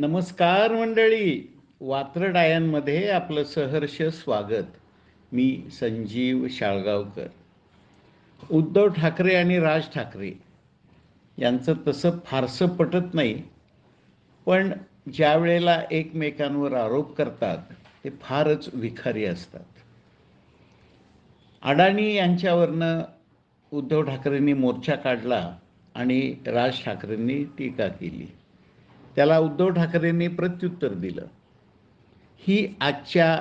नमस्कार मंडळी. वात्रडायांमध्ये आपलं सहर्ष स्वागत. मी संजीव शाळगावकर. उद्धव ठाकरे आणि राज ठाकरे यांचं तसं फारसं पटत नाही. पण ज्या वेळेला एकमेकांवर आरोप करतात ते फारच विखारी असतात. अडाणी यांच्यावरनं उद्धव ठाकरेंनी मोर्चा काढला आणि राज ठाकरेंनी टीका केली. त्याला उद्धव ठाकरेंनी प्रत्युत्तर दिलं. ही आजच्या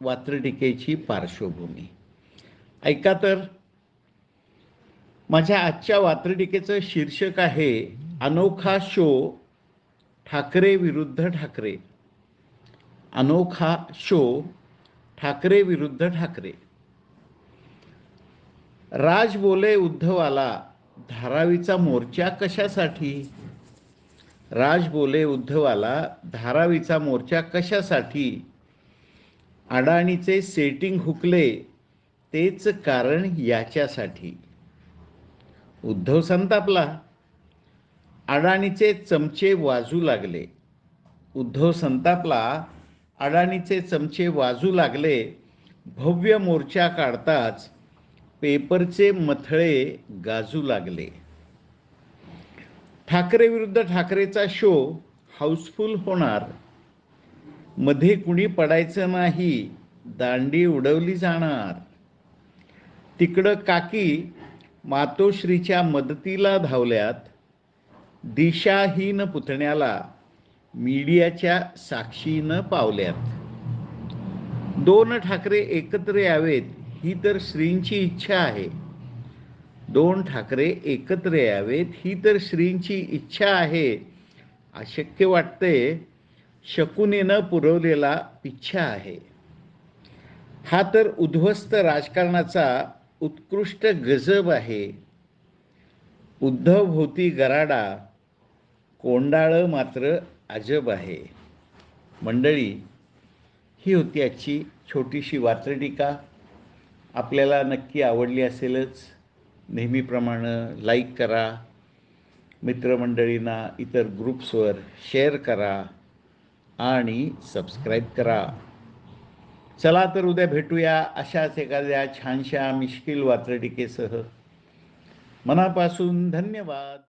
वात्रटिकेची पार्श्वभूमी. ऐका तर माझ्या आजच्या वात्रटिकेचं शीर्षक आहे अनोखा शो ठाकरे विरुद्ध ठाकरे. अनोखा शो ठाकरे विरुद्ध ठाकरे. राज बोले उद्धवाला धारावीचा मोर्चा कशासाठी? राज बोले उद्धवाला धारावीचा मोर्चा कशासाठी? अडाणीचे सेटिंग हुकले तेच कारण याच्यासाठी. उद्धव संतापला. अडाणीचे चमचे वाजू लागले. उद्धव संतापला. अडाणीचे चमचे वाजू लागले. भव्य मोर्चा काढताच पेपरचे मथळे गाजू लागले. ठाकरे विरुद्ध ठाकरेचा शो हाऊसफुल होणार. मध्ये कुणी पडायचं नाही दांडी उडवली जाणार. तिकडं काकी मातोश्रीच्या मदतीला धावल्यात दिशाहीन पुतण्याला मीडियाच्या साक्षीनं पावल्यात. दोन ठाकरे एकत्र यावेत ही तर श्रींची इच्छा आहे. दोन ठाकरे एकत्र यावेत ही तर श्रींची इच्छा आहे. अशक्य वाटते शकुनीनं पुरवलेला इच्छा आहे. हा तर उद्ध्वस्त राजकारणाचा उत्कृष्ट गजब आहे. उद्धव भोवती गराडा कोंडाळं मात्र अजब आहे. मंडळी ही होती आजची छोटीशी वात्रटिका. आपल्याला नक्की आवडली असेलच. नेहमीप्रमाणे लाईक करा. मित्रमंडळींना इतर ग्रुप्सवर शेअर करा आणि सबस्क्राईब करा. चला तर उद्या भेटूया अशाच एखाद्या छानशा मिश्किल वात्रटिकेसह. मनापासून धन्यवाद.